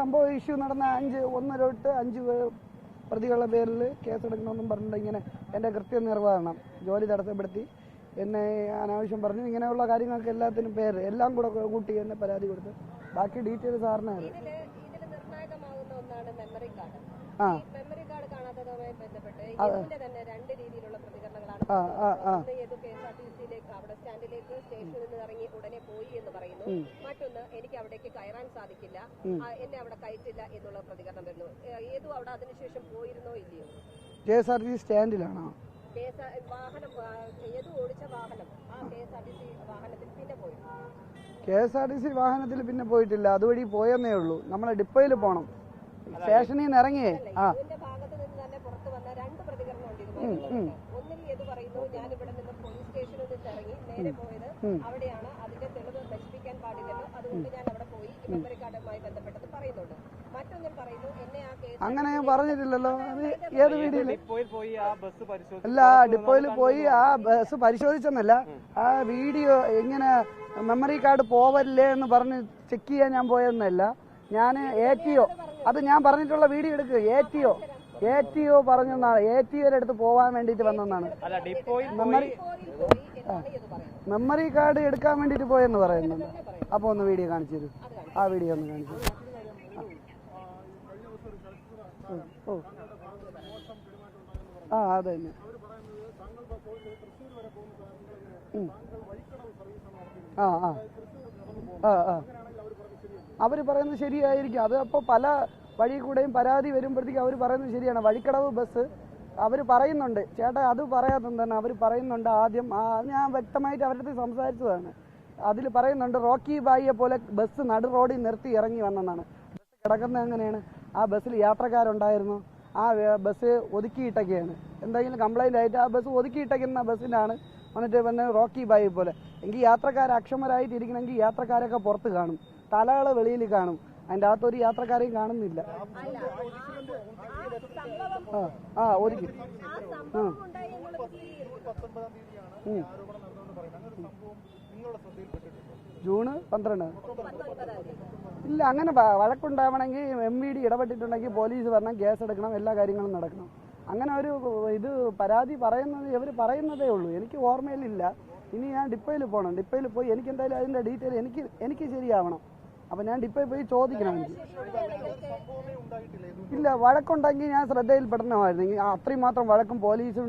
സംഭവം ഇഷ്യൂ നടന്ന അഞ്ച് ഒന്നര തൊട്ട് അഞ്ച് പ്രതികളുടെ പേരിൽ കേസെടുക്കണമെന്നും പറഞ്ഞിട്ട് ഇങ്ങനെ എന്റെ കൃത്യനിർവഹണം ജോലി തടസ്സപ്പെടുത്തി. എന്നെ അനാവശ്യം പറഞ്ഞു. ഇങ്ങനെയുള്ള കാര്യങ്ങൾക്ക് എല്ലാത്തിനും പേര് എല്ലാം കൂടെ കൂട്ടി എന്നെ പരാതി കൊടുത്ത്. ബാക്കി ഡീറ്റെയിൽ സാറിനായിരുന്നു മെമ്മറി കാർഡ് മെമ്മറി കാർഡ് കാണാത്തതുമായി ബന്ധപ്പെട്ട് ഇതിന്റെ തന്നെ രണ്ട് രീതിയിലുള്ള പ്രതികരണങ്ങളാണ് ഒന്ന് ഏതോ കെ എസ് ആർ ടി സിയിലേക്ക് അവിടെ സ്റ്റാൻഡിലേക്ക് സ്റ്റേഷനിൽ നിന്ന് ഇറങ്ങി ഉടനെ പോയി എന്ന് പറയുന്നു. മറ്റൊന്ന് എനിക്ക് അവിടേക്ക് കയറാൻ സാധിക്കില്ല. എന്നെ അവിടെ കയറ്റില്ല എന്നുള്ള പ്രതികരണം വരുന്നു. അവിടെ അതിനുശേഷം പോയിരുന്നോ ഇല്ലയോ? K S R T C സ്റ്റാൻഡിലാണോ? വാഹനം ഓടിച്ച വാഹനം ആ K S R T C വാഹനത്തിൽ പിന്നെ പോയി. K S R T C വാഹനത്തിൽ പിന്നെ പോയിട്ടില്ല. അതുവഴി പോയെന്നേ ഉള്ളൂ. നമ്മളെ ഡിപ്പോയിൽ പോകണം സ്റ്റേഷനിൽ നിന്ന് ഇറങ്ങിയേ? ആ. ഒന്നിൽ പറയുന്നു ഞാൻ ഇവിടെ നിന്ന് പോലീസ് സ്റ്റേഷനിൽ നിന്ന് ഇറങ്ങി നേരെ പോയത് അവിടെയാണ്. അതിന്റെ തെളിവ് നശിപ്പിക്കാൻ പാടില്ലല്ലോ. അതുകൊണ്ട് ഞാൻ അവിടെ പോയി ഈ മെമ്മറി കാർഡുമായി ബന്ധപ്പെട്ടത് പറയുന്നുണ്ട്. പറയുന്നു എന്നെ ആ കേസ് അങ്ങനെ ഞാൻ പറഞ്ഞിട്ടില്ലല്ലോ. അത് ഏത് വീഡിയോയിൽ പോയി ആ ബസ് പരിശോധിച്ചു അല്ല ഡിപ്പോയിൽ പോയി ആ ബസ് പരിശോധിച്ചെന്നല്ല. ആ വീഡിയോ എങ്ങനെ മെമ്മറി കാർഡ് പോവല്ലേ എന്ന് പറഞ്ഞ് ചെക്ക് ചെയ്യാൻ ഞാൻ പോയെന്നല്ല. ഞാൻ എ ടി ഒ അത് ഞാൻ പറഞ്ഞിട്ടുള്ള വീഡിയോ എടുക്കുക A T O A T O പറഞ്ഞെന്നാണ്. A T ഒയുടെ അടുത്ത് പോവാൻ വേണ്ടിയിട്ട് വന്നെന്നാണ്. അല്ല ഡിപ്പോയിൽ മെമ്മറി മെമ്മറി കാർഡ് എടുക്കാൻ വേണ്ടിയിട്ട് പോയെന്ന് പറയുന്നുണ്ട് അപ്പോൾ ഒന്ന് വീഡിയോ കാണിച്ചു തരൂ. ആ വീഡിയോ ഒന്ന് കാണിച്ചു. ഓ. ആ അത് തന്നെ. ആ ആ. ആ ആ. അവർ പറയുന്നത് ശരിയായിരിക്കും. അത് അപ്പോൾ പല വഴി കൂടെയും പരാതി വരുമ്പോഴത്തേക്ക് അവർ പറയുന്നത് ശരിയാണ്. വഴിക്കടവ് ബസ് അവർ പറയുന്നുണ്ട്. ചേട്ടാ അത് പറയാതെ തന്നെ അവർ പറയുന്നുണ്ട് ആദ്യം. ഞാൻ വ്യക്തമായിട്ട് അവരുടെ അടുത്ത് സംസാരിച്ചതാണ്. അതിൽ പറയുന്നുണ്ട് റോക്കി ബായിയെ പോലെ ബസ് നടു റോഡിൽ നിർത്തി ഇറങ്ങി വന്നെന്നാണ്. ബസ് കിടക്കുന്നത് എങ്ങനെയാണ്? ആ ബസ്സിൽ യാത്രക്കാരുണ്ടായിരുന്നു. ആ ബസ് ഒതുക്കിയിട്ടൊക്കെയാണ്. എന്തെങ്കിലും കംപ്ലൈന്റ് ആയിട്ട് ആ ബസ് ഒതുക്കിയിട്ടേക്കുന്ന ബസ്സിനാണ് വന്നിട്ട് പിന്നെ റോക്കി ബായി പോലെ. എങ്കിൽ യാത്രക്കാർ അക്ഷമരായിട്ടിരിക്കണമെങ്കിൽ യാത്രക്കാരൊക്കെ പുറത്ത് കാണും. തലകൾ വെളിയിൽ കാണും. അതിന്റെ അകത്ത് ഒരു യാത്രക്കാരെയും കാണുന്നില്ല. ആ ആ. ജൂണ് പന്ത്രണ്ട്. ഇല്ല അങ്ങനെ വഴക്കുണ്ടാവണമെങ്കിൽ എം വി ഡി ഇടപെട്ടിട്ടുണ്ടെങ്കിൽ പോലീസ് വരണം കേസ് എടുക്കണം എല്ലാ കാര്യങ്ങളും നടക്കണം. അങ്ങനെ ഒരു ഇത് പരാതി പറയുന്നത് ഇവർ പറയുന്നതേ ഉള്ളൂ. എനിക്ക് ഓർമ്മയിലില്ല. ഇനി ഞാൻ ഡിപ്പോയിൽ പോകണം ഡിപ്പോയിൽ പോയി എനിക്ക് എന്തായാലും അതിന്റെ ഡീറ്റെയിൽ എനിക്ക് എനിക്ക് ശരിയാവണം. അപ്പം ഞാൻ ഡിപ്പോയിൽ പോയി ചോദിക്കണം എനിക്ക്. ഇല്ല വഴക്കുണ്ടെങ്കിൽ ഞാൻ ശ്രദ്ധയിൽപ്പെടണമായിരുന്നു. പെടണമായിരുന്നെങ്കിൽ അത്രയും മാത്രം വഴക്കും പോലീസും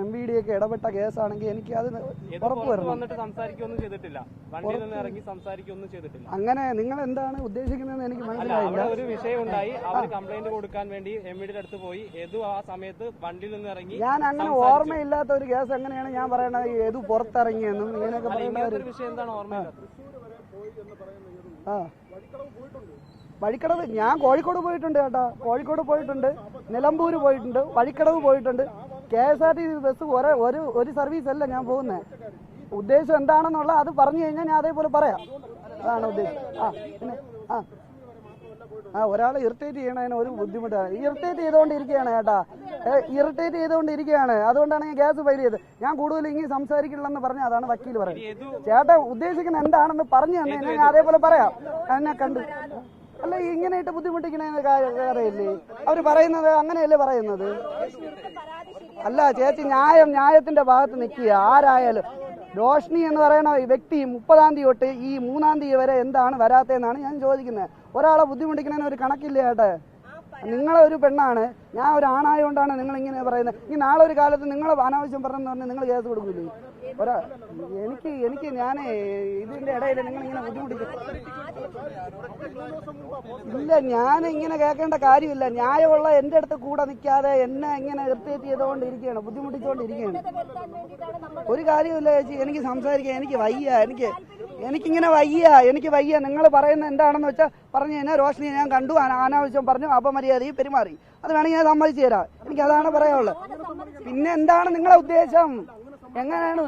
എം വി ഡി ഒക്കെ ഇടപെട്ട കേസാണെങ്കിൽ എനിക്ക് അത് ഇത് ഉറപ്പ് വന്നിട്ട് സംസാരിക്കൊന്നും ചെയ്തിട്ടില്ല. വണ്ടിയിൽ ഇറങ്ങി സംസാരിക്കൊന്നും ചെയ്തിട്ടില്ല. അങ്ങനെ നിങ്ങൾ എന്താണ് ഉദ്ദേശിക്കുന്നതെന്ന് എനിക്ക് മനസ്സിലായില്ല. ഒരു വിഷയം ഉണ്ടായി അവർ കംപ്ലൈന്റ് കൊടുക്കാൻ വേണ്ടി എം ഡിയുടെ അടുത്ത് പോയി. ഏതു ആ സമയത്ത് വണ്ടിയിൽ നിന്ന് ഇറങ്ങി ഞാൻ അങ്ങനെ ഓർമ്മയില്ലാത്ത ഒരു കേസ് എങ്ങനെയാണ് ഞാൻ പറയണത്? ഏതു പുറത്തിറങ്ങിയെന്നും ഇങ്ങനെയൊക്കെ പറയുന്ന ഒരു വിഷയം എന്താണ് ഓർമ്മയില്ലാത്തത്? ആ. വഴിക്കടവ് ഞാൻ കോഴിക്കോട് പോയിട്ടുണ്ട് ചേട്ടാ കോഴിക്കോട് പോയിട്ടുണ്ട് നിലമ്പൂർ പോയിട്ടുണ്ട് വഴിക്കടവ് പോയിട്ടുണ്ട്. K S R T C bus ഒരേ ഒരു ഒരു സർവീസ് അല്ല ഞാൻ പോകുന്നത് ഉദ്ദേശം എന്താണെന്നുള്ള അത് പറഞ്ഞു കഴിഞ്ഞാൽ ഞാൻ അതേപോലെ പറയാം. അതാണ് ഉദ്ദേശം. ആ പിന്നെ ആ. ആ ഒരാളെ ഇറിറ്റേറ്റ് ചെയ്യണതിന് ഒരു ബുദ്ധിമുട്ടാണ്. ഇറിറ്റേറ്റ് ചെയ്തുകൊണ്ടിരിക്കുകയാണ് ചേട്ടാ ഇറിറ്റേറ്റ് ചെയ്തുകൊണ്ടിരിക്കുകയാണ്. അതുകൊണ്ടാണ് ഞാൻ ഗ്യാസ് ഫയൽ ചെയ്തത്. ഞാൻ കൂടുതൽ ഇങ്ങനെ സംസാരിക്കില്ലെന്ന് പറഞ്ഞ അതാണ് വക്കീൽ പറയുന്നത്. ചേട്ടൻ ചേട്ടാ ഉദ്ദേശിക്കുന്ന എന്താണെന്ന് പറഞ്ഞു തന്നെ ഞാൻ അതേപോലെ പറയാം. എന്നെ കണ്ട്. അല്ല ഇങ്ങനെയായിട്ട് ബുദ്ധിമുട്ടിക്കണ കാര്യമില്ലേ അവർ പറയുന്നത് അങ്ങനെയല്ലേ പറയുന്നത്? അല്ല ചേച്ചി ന്യായം ന്യായത്തിന്റെ ഭാഗത്ത് നിൽക്കുക. ആരായാലും. രോഷ്ണി എന്ന് പറയുന്ന ഈ വ്യക്തി മുപ്പതാം തീയതി തൊട്ട് ഈ മൂന്നാം തീയതി വരെ എന്താണ് വരാത്തതെന്നാണ് ഞാൻ ചോദിക്കുന്നത്. ഒരാളെ ബുദ്ധിമുട്ടിക്കുന്നതിന് ഒരു കണക്കില്ല ചേട്ടെ. നിങ്ങളെ ഒരു പെണ്ണാണ്. ഞാൻ ഒരു ആണായതുകൊണ്ടാണ് നിങ്ങൾ ഇങ്ങനെ പറയുന്നത്. ഇനി നാളെ ഒരു കാലത്ത് നിങ്ങൾ അനാവശ്യം പറഞ്ഞെന്ന് പറഞ്ഞാൽ നിങ്ങൾ കേസ് കൊടുക്കില്ലേ? ഒരാ എനിക്ക് എനിക്ക് ഞാൻ ഇതിന്റെ ഇടയിൽ നിങ്ങൾ ഇങ്ങനെ ബുദ്ധിമുട്ടിക്കും. ഇല്ല ഞാൻ ഇങ്ങനെ കേൾക്കേണ്ട കാര്യമില്ല. ന്യായമുള്ള എന്റെ അടുത്ത് കൂടെ നിൽക്കാതെ എന്നെ ഇങ്ങനെ ഇറിറ്റേറ്റ് വരുത്താൻ വേണ്ടിയിട്ടാണ് ഒരു കാര്യമില്ല ചേച്ചി എനിക്ക് സംസാരിക്കാൻ എനിക്ക് വയ്യ എനിക്ക് എനിക്കിങ്ങനെ വയ്യ എനിക്ക് വയ്യ. നിങ്ങൾ പറയുന്നത് എന്താണെന്ന് വെച്ചാൽ പറഞ്ഞു കഴിഞ്ഞാൽ റോഷനി ഞാൻ കണ്ടു അന- അനാവശ്യം പറഞ്ഞു അപമര്യാദയും പെരുമാറി. അത് വേണമെങ്കിൽ ഞാൻ സമ്മതിച്ചു തരാം. എനിക്ക് അതാണ് പറയാനുള്ളത്. പിന്നെ എന്താണ് നിങ്ങളെ ഉദ്ദേശം? എങ്ങനെയാണ്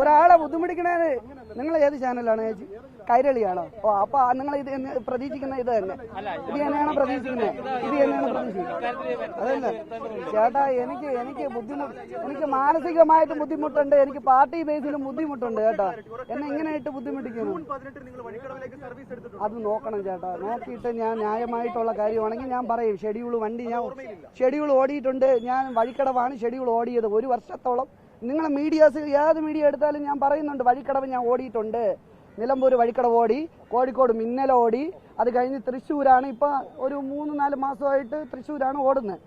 ഒരാളെ ബുദ്ധിമുട്ടിക്കണേ നിങ്ങൾ ഏത് ചാനലാണ് ചേച്ചി? കൈരളിയാണോ? ഓ അപ്പൊ നിങ്ങൾ ഇത് പ്രതീക്ഷിക്കുന്ന ഇത് തന്നെ. ഇത് തന്നെയാണ് പ്രതീക്ഷിക്കുന്നത്? ഇത് തന്നെയാണ് പ്രതീക്ഷിക്കുന്നത്. അതല്ല ചേട്ടാ എനിക്ക് എനിക്ക് ബുദ്ധിമുട്ട് എനിക്ക് മാനസികമായിട്ട് ബുദ്ധിമുട്ടുണ്ട്. എനിക്ക് പാർട്ടി ബേസിലും ബുദ്ധിമുട്ടുണ്ട് ചേട്ടാ എന്നെ ഇങ്ങനെയായിട്ട് ബുദ്ധിമുട്ടിക്കുന്നു? അത് നോക്കണം ചേട്ടാ. നോക്കിയിട്ട് ഞാൻ ന്യായമായിട്ടുള്ള കാര്യമാണെങ്കിൽ ഞാൻ പറയും ഷെഡ്യൂൾ വണ്ടി ഞാൻ ഷെഡ്യൂൾ ഓടിയിട്ടുണ്ട്. ഞാൻ വഴിക്കടവാണ് ഷെഡ്യൂൾ ഓടിയത്. ഒരു വർഷത്തോളം നിങ്ങളെ മീഡിയാസ് ഏത് മീഡിയ എടുത്താലും ഞാൻ പറയുന്നുണ്ട് വഴിക്കടവ് ഞാൻ ഓടിയിട്ടുണ്ട്. നിലമ്പൂർ വഴിക്കടവ് ഓടി കോഴിക്കോട് മിന്നലോടി അത് കഴിഞ്ഞ് തൃശ്ശൂരാണ്. ഇപ്പൊ ഒരു മൂന്ന് നാല് മാസമായിട്ട് തൃശ്ശൂരാണ് ഓടുന്നത്.